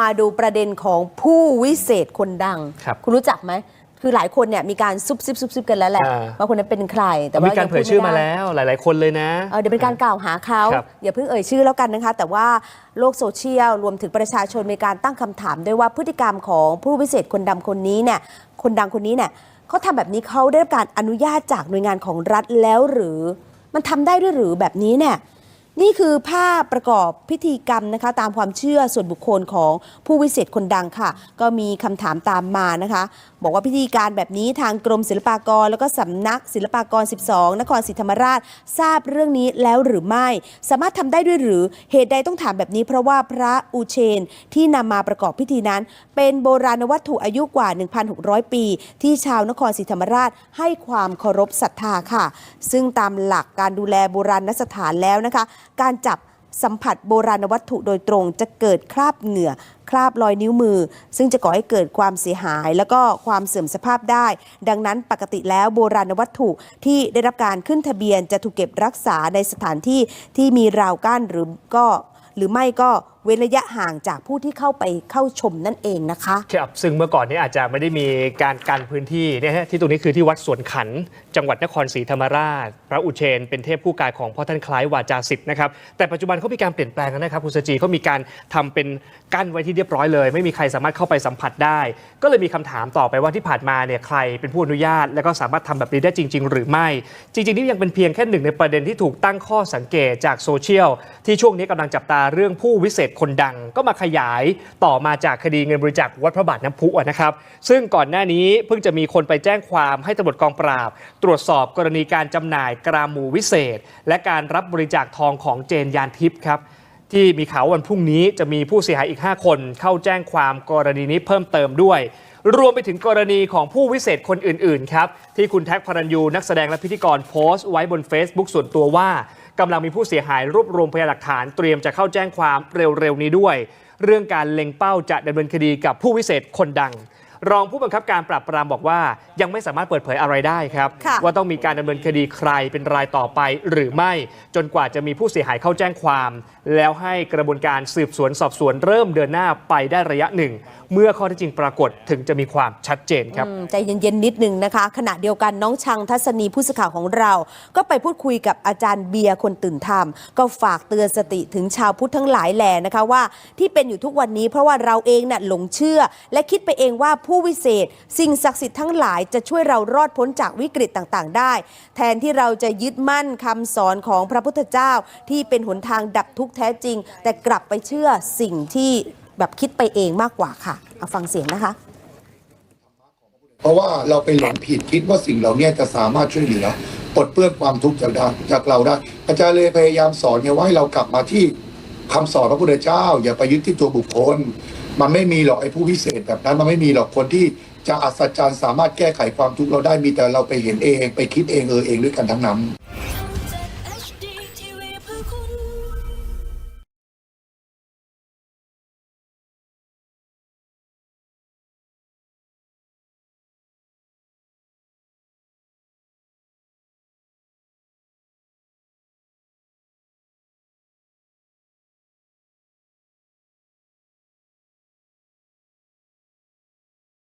มาดูประเด็นของผู้วิเศษคนดังครับณรู้จักไหมคือหลายคนเนี่ยมีการซุบซิบซุบซิบกันแล้วแหละอ่า ว่าคนนั้นเป็นใคร แต่แต่ว่ามีการงเผพูยดชื่อไได้มาแล้วหลาย ๆ คนเลยนะ เออเดี๋ยวเป็นการกล่าวหาเขาครับ อย่าเพิ่งเอ่ยชื่อแล้วกันนะคะ แต่ว่าโลกโซเชียลรวมถึงประชาชนมีการตั้งคำถามด้วยว่าพฤติกรรมของผู้วิเศษคนดำคนนี้เนี่ยคนดังคนนี้เนี่ยเขาทำแบบนี้เขาได้รับการอนุญาตจากหน่วยงานของรัฐแล้วหรือ มันทำได้ด้วยหรือแบบนี้เนี่ย นี่คือภาพประกอบพิธีกรรมนะคะ ตามความเชื่อส่วนบุคคลของผู้วิเศษคนดังค่ะ ก็มีคำถามตามมานะคะ บอกว่าพิธีการแบบนี้ทางกรมศิลปากร แล้วก็สำนักศิลปากร 12 นครศรีธรรมราช ทราบเรื่องนี้แล้วหรือไม่ สามารถทำได้ด้วยหรือเหตุใดต้องถามแบบนี้ เพราะว่าพระอูเชนที่นำมาประกอบพิธีนั้น เป็นโบราณวัตถุอายุกว่า 1,600 ปี ที่ชาวนครศรีธรรมราชให้ความเคารพศรัทธาค่ะ ซึ่งตามหลักการดูแลโบราณสถานแล้วนะคะการจับสัมผัสโบราณวัตถุโดยตรงจะเกิดคราบเหงื่อ คราบรอยนิ้วมือ ซึ่งจะก่อให้เกิดความเสียหาย แล้วก็ความเสื่อมสภาพได้ ดังนั้นปกติแล้วโบราณวัตถุที่ได้รับการขึ้นทะเบียนจะถูกเก็บรักษาในสถานที่ที่มีราวกั้นหรือก็หรือไม่ก็ เว้นระยะห่างจากผู้ที่เข้าไปเข้าชมนั่นเองนะคะครับซึ่งเมื่อก่อนนี้อาจจะไม่ได้มีการกันพื้นที่เนี่ยที่ตรงนี้คือที่วัดสวนขัน จังหวัดนครศรีธรรมราช พระอุเชน เป็นเทพผู้กายของพ่อท่านคล้ายวาจาสิทธ์นะครับแต่ปัจจุบันเขามีการเปลี่ยนแปลงนะครับคุณสจีเขามีการทำเป็นกั้นไว้ที่เรียบร้อยเลย ไม่มีใครสามารถเข้าไปสัมผัสได้ ก็เลยมีคำถามต่อไปว่าที่ผ่านมาเนี่ยใครเป็นผู้อนุญาต แล้วก็สามารถทำแบบนี้ได้จริง ๆ หรือไม่ จริงๆนี่ยังเป็นเพียงแค่หนึ่งในประเด็นที่ถูกตั้งข้อสังเกตจากโซเชียลที่ช่วงนี้กำลังจับตาเรื่องผู้วิเศษคนดังก็มาขยายต่อมาจากคดีเงินบริจาควัดพระบาทน้ำพุนะครับ ซึ่งก่อนหน้านี้เพิ่งจะมีคนไปแจ้งความให้ตำรวจกองปราบ ตรวจสอบกรณีการจำหน่ายกราหมูวิเศษ และการรับบริจาคทองของเจนยานทิพย์ครับที่มีข่าววันพรุ่งนี้จะมีผู้เสียหายอีก 5 คน เข้าแจ้งความกรณีนี้เพิ่มเติมด้วย รวมไปถึงกรณีของผู้วิเศษคนอื่น ๆ ครับ ที่คุณแท็กพระรัญยูนักแสดงและพิธีกรโพสต์ไว้บน Facebook ส่วนตัวว่า กำลังมีผู้เสียหายรวบรวมพยานหลักฐานเตรียมจะเข้าแจ้งความเร็วๆนี้ด้วย เรื่องการเล็งเป้าจะดำเนินคดีกับผู้วิเศษคนดัง รองผู้บังคับการปราบปรามบอกว่า ยังไม่สามารถเปิดเผยอะไรได้ครับ ค่ะ ว่าต้องมีการดำเนินคดีใครเป็นรายต่อไปหรือไม่ จนกว่าจะมีผู้เสียหายเข้าแจ้งความ แล้วให้กระบวนการสืบสวนสอบสวนเริ่มเดินหน้าไปได้ระยะหนึ่ง เมื่อข้อเท็จจริงปรากฏถึงจะมีความชัดเจนครับใจเย็นๆนิดนึงนะคะ ขณะเดียวกันน้องชังทัศนีผู้สื่อข่าวของเรา ก็ไปพูดคุยกับอาจารย์เบียร์คนตื่นธรรม ก็ฝากเตือนสติถึงชาวพุทธทั้งหลายแหล่นะคะว่าที่เป็นอยู่ทุกวันนี้เพราะว่าเราเองน่ะหลงเชื่อ และคิดไปเองว่าผู้วิเศษ สิ่งศักดิ์สิทธิ์ทั้งหลายจะช่วยเรารอดพ้นจากวิกฤตต่างๆ ได้ แทนที่เราจะยึดมั่นคำสอนของพระพุทธเจ้าที่เป็นหนทางดับทุกข์แท้จริง แต่กลับไปเชื่อสิ่งที่ แบบคิดไปเองมากกว่าค่ะ เอาฟังเสียงนะคะ เพราะว่าเราไปหลงผิดคิดว่าสิ่งเหล่านี้จะสามารถช่วยเหลือปลดเปลื้องความทุกข์จากด้จากเราได้อาจารย์เลยพยายามสอนเนี่ยว่าให้เรากลับมาที่คำสอนพระพุทธเจ้า อย่าไปยึดที่ตัวบุคคล มันไม่มีหรอกไอ้ผู้พิเศษแบบนั้นมันไม่มีหรอกคนที่จะอัศจรรย์สามารถแก้ไขความทุกข์เราได้มีแต่เราไปเห็นเอง ไปคิดเองเออเองด้วยกันทั้งนั้น